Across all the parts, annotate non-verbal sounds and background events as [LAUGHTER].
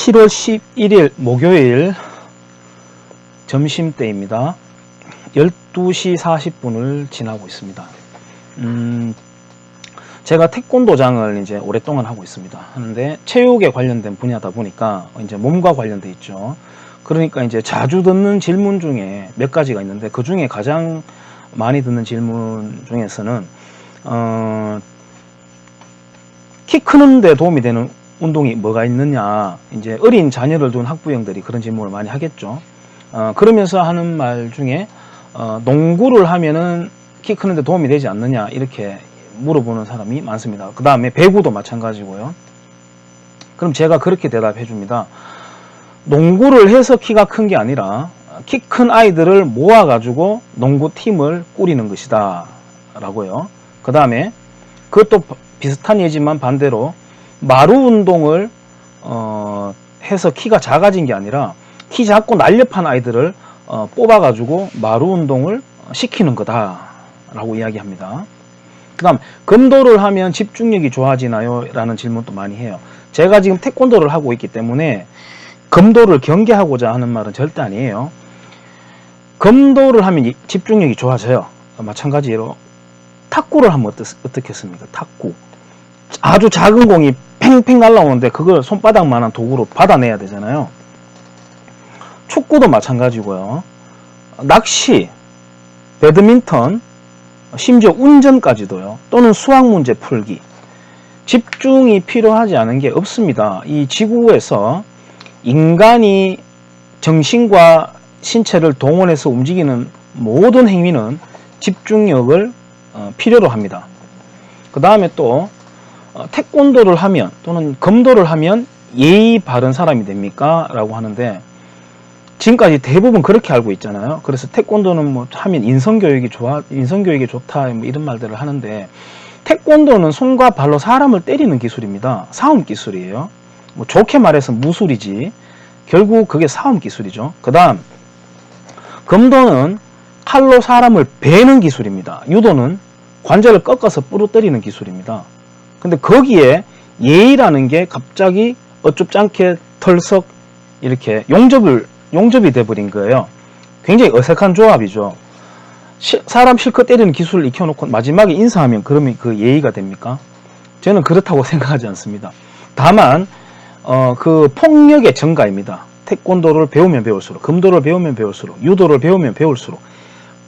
7월 11일 목요일 점심때입니다. 12시 40분을 지나고 있습니다. 음, 제가 태권도장을 이제 오랫동안 하고 있습니다. 하는데 체육에 관련된 분야다 보니까 이제 몸과 관련돼 있죠. 그러니까 이제 자주 듣는 질문 중에 몇 가지가 있는데 그 중에 가장 많이 듣는 질문 중에서는 어, 키 크는데 도움이 되는 운동이 뭐가 있느냐 이제 어린 자녀를 둔 학부형들이 그런 질문을 많이 하겠죠. 어, 그러면서 하는 말 중에 어, 농구를 하면은 키 크는데 도움이 되지 않느냐 이렇게 물어보는 사람이 많습니다. 그 다음에 배구도 마찬가지고요. 그럼 제가 그렇게 대답해 줍니다. 농구를 해서 키가 큰 게 아니라 키 큰 아이들을 모아가지고 농구팀을 꾸리는 것이다. 라고요. 그 다음에 그것도 비슷한 예지만 반대로 마루 운동을 어, 해서 키가 작아진 게 아니라 키 작고 날렵한 아이들을 어, 뽑아가지고 마루 운동을 시키는 거다라고 이야기합니다. 그 다음 검도를 하면 집중력이 좋아지나요? 라는 질문도 많이 해요. 제가 지금 태권도를 하고 있기 때문에 검도를 경계하고자 하는 말은 절대 아니에요. 검도를 하면 이- 집중력이 좋아져요. 마찬가지로 탁구를 하면 어떻, 어떻겠습니까? 탁구. 아주 작은 공이 팽팽 날라오는데 그걸 손바닥만한 도구로 받아내야 되잖아요. 축구도 마찬가지고요. 낚시, 배드민턴, 심지어 운전까지도요. 또는 수학 문제 풀기. 집중이 필요하지 않은 게 없습니다. 이 지구에서 인간이 정신과 신체를 동원해서 움직이는 모든 행위는 집중력을 어, 필요로 합니다. 그 다음에 또 어, 태권도를 하면 또는 검도를 하면 예의 바른 사람이 됩니까? 라고 하는데 지금까지 대부분 그렇게 알고 있잖아요. 그래서 태권도는 뭐 하면 인성교육이 좋아, 인성교육이 좋다, 뭐 이런 말들을 하는데 태권도는 손과 발로 사람을 때리는 기술입니다. 싸움 기술이에요. 뭐 좋게 말해서 무술이지. 결국 그게 싸움 기술이죠. 그 다음, 검도는 칼로 사람을 베는 기술입니다. 유도는 관절을 꺾어서 부러뜨리는 기술입니다. 근데 거기에 예의라는 게 갑자기 어쭙지 않게 털썩 이렇게 용접을 용접이 돼버린 거예요. 굉장히 어색한 조합이죠. 시- 사람 실컷 때리는 기술을 익혀놓고 마지막에 인사하면 그러면 그 예의가 됩니까? 저는 그렇다고 [LAUGHS] 생각하지 않습니다. 다만 어, 그 폭력의 증가입니다. 태권도를 배우면 배울수록, 금도를 배우면 배울수록, 유도를 배우면 배울수록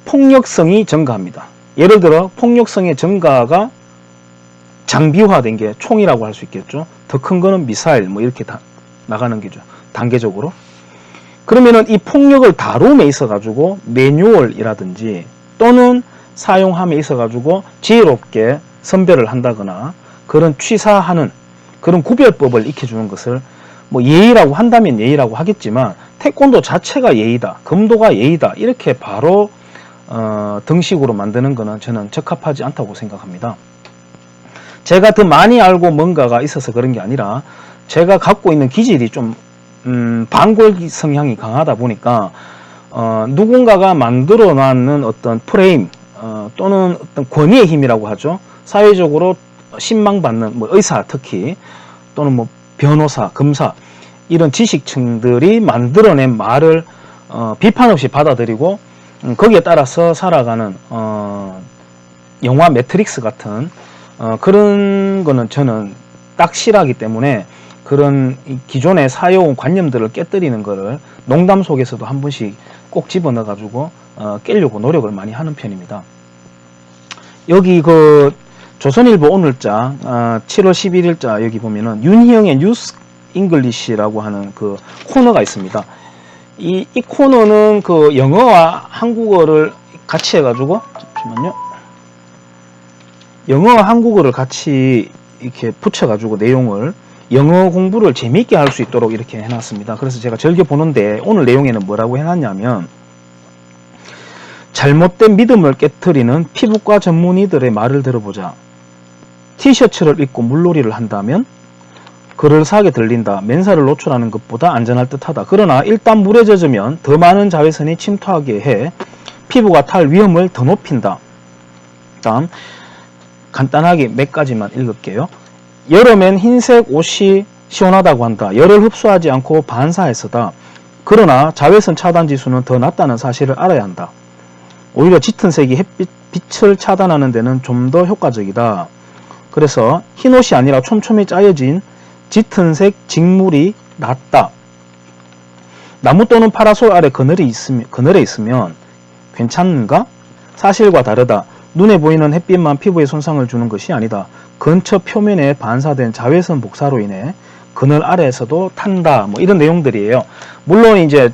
폭력성이 증가합니다. 예를 들어 폭력성의 증가가 장비화된 게 총이라고 할 수 있겠죠. 더 큰 거는 미사일 뭐 이렇게 다 나가는 게죠. 단계적으로. 그러면은 이 폭력을 다룸에 있어 가지고 매뉴얼이라든지 또는 사용함에 있어 가지고 지혜롭게 선별을 한다거나 그런 취사하는 그런 구별법을 익혀주는 것을 뭐 예의라고 한다면 예의라고 하겠지만 태권도 자체가 예의다, 금도가 예의다 이렇게 바로 어, 등식으로 만드는 것은 저는 적합하지 않다고 생각합니다. 제가 더 많이 알고 뭔가가 있어서 그런 게 아니라 제가 갖고 있는 기질이 좀 음, 반골 성향이 강하다 보니까 어, 누군가가 만들어 놨는 어떤 프레임 어, 또는 어떤 권위의 힘이라고 하죠. 사회적으로 신망받는 뭐 의사 특히 또는 뭐 변호사, 검사 이런 지식층들이 만들어낸 말을 어, 비판 없이 받아들이고 음, 거기에 따라서 살아가는 어, 영화 매트릭스 같은 어, 그런 거는 저는 딱 싫어하기 때문에 그런 이 기존에 사여온 관념들을 깨뜨리는 거를 농담 속에서도 한 번씩 꼭 집어넣어 가지고 어, 깨려고 노력을 많이 하는 편입니다. 여기 그 조선일보 오늘자 어, 7월 11일자 여기 보면은 윤희영의 뉴스 잉글리시라고 하는 그 코너가 있습니다. 이, 이 코너는 그 영어와 한국어를 같이 해가지고 잠시만요. 영어와 한국어를 같이 이렇게 붙여가지고 내용을 영어 공부를 재미있게 할 수 있도록 이렇게 해놨습니다. 그래서 제가 즐겨 보는데 오늘 내용에는 뭐라고 해놨냐면 잘못된 믿음을 깨뜨리는 피부과 전문의들의 말을 들어보자. 티셔츠를 입고 물놀이를 한다면 그럴싸하게 들린다. 맨살을 노출하는 것보다 안전할 듯하다. 그러나 일단 물에 젖으면 더 많은 자외선이 침투하게 해 피부가 탈 위험을 더 높인다. 다음 간단하게 몇 가지만 읽을게요. 여름엔 흰색 옷이 시원하다고 한다. 열을 흡수하지 않고 반사해서다. 그러나 자외선 차단 지수는 더 낮다는 사실을 알아야 한다. 오히려 짙은 색이 햇빛 빛을 차단하는 데는 좀 더 효과적이다. 그래서 흰 옷이 아니라 촘촘히 짜여진 짙은 색 직물이 낫다. 나무 또는 파라솔 아래 그늘이 있으면, 그늘에 있으면 괜찮은가? 사실과 다르다. 눈에 보이는 햇빛만 피부에 손상을 주는 것이 아니다. 근처 표면에 반사된 자외선 복사로 인해 그늘 아래에서도 탄다. 뭐 이런 내용들이에요. 물론 이제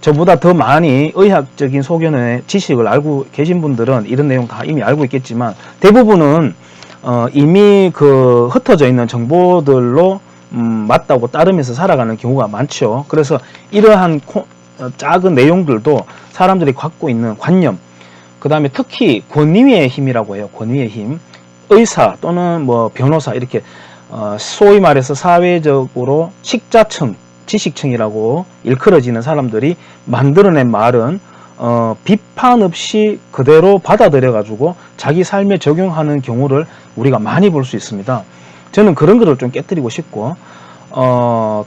저보다 더 많이 의학적인 소견의 지식을 알고 계신 분들은 이런 내용 다 이미 알고 있겠지만 대부분은 어, 이미 그 흩어져 있는 정보들로 음, 맞다고 따르면서 살아가는 경우가 많죠. 그래서 이러한 코- 어, 작은 내용들도 사람들이 갖고 있는 관념, 그 다음에 특히 권위의 힘이라고 해요. 권위의 힘. 의사 또는 뭐 변호사 이렇게 어, 소위 말해서 사회적으로 식자층, 지식층이라고 일컬어지는 사람들이 만들어낸 말은 어, 비판 없이 그대로 받아들여 가지고 자기 삶에 적용하는 경우를 우리가 많이 볼 수 있습니다. 저는 그런 것을 좀 깨뜨리고 싶고 어,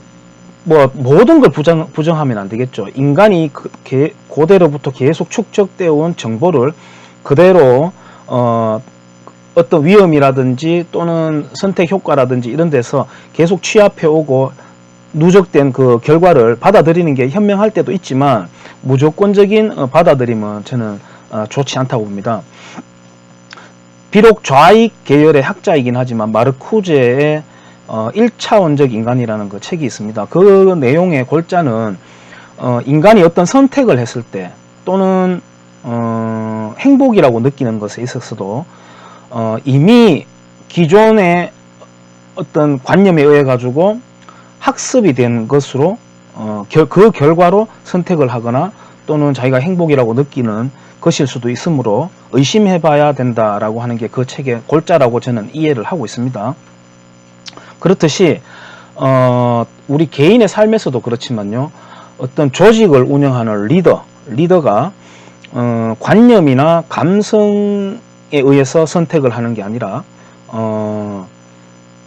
뭐 모든 걸 부정, 부정하면 안 되겠죠. 인간이 그, 게, 고대로부터 계속 축적되어 온 정보를 그대로 어, 어떤 위험이라든지 또는 선택 효과라든지 이런 데서 계속 취합해 오고 누적된 그 결과를 받아들이는 게 현명할 때도 있지만 무조건적인 어, 받아들임은 저는 어, 좋지 않다고 봅니다. 비록 좌익 계열의 학자이긴 하지만 마르쿠제의 어, 1차원적 인간이라는 그 책이 있습니다. 그 내용의 골자는 어, 인간이 어떤 선택을 했을 때 또는 어, 행복이라고 느끼는 것에 있어서도 어, 이미 기존의 어떤 관념에 의해 가지고 학습이 된 것으로 어, 결- 그 결과로 선택을 하거나 또는 자기가 행복이라고 느끼는 것일 수도 있으므로 의심해봐야 된다라고 하는 게 그 책의 골자라고 저는 이해를 하고 있습니다. 그렇듯이 어, 우리 개인의 삶에서도 그렇지만요. 어떤 조직을 운영하는 리더, 리더가 어, 관념이나 감성에 의해서 선택을 하는 게 아니라 어,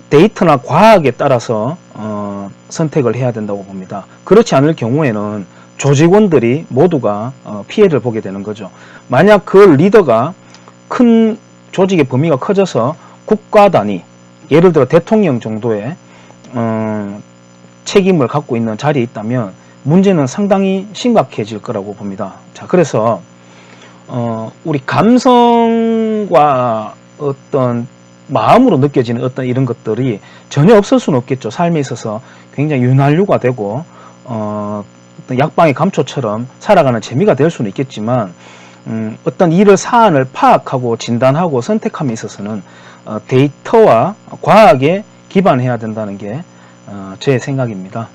데이터나 과학에 따라서 어, 선택을 해야 된다고 봅니다. 그렇지 않을 경우에는 조직원들이 모두가 어, 피해를 보게 되는 거죠. 만약 그 리더가 큰 조직의 범위가 커져서 국가 단위, 예를 들어 대통령 정도의 어, 책임을 갖고 있는 자리에 있다면 문제는 상당히 심각해질 거라고 봅니다. 자, 그래서 어, 우리 감성과 어떤 마음으로 느껴지는 어떤 이런 것들이 전혀 없을 수는 없겠죠. 삶에 있어서 굉장히 윤활유가 되고 어, 약방의 감초처럼 살아가는 재미가 될 수는 있겠지만 음, 어떤 일을 사안을 파악하고 진단하고 선택함에 있어서는 어, 데이터와 과학에 기반해야 된다는 게 어, 제 생각입니다.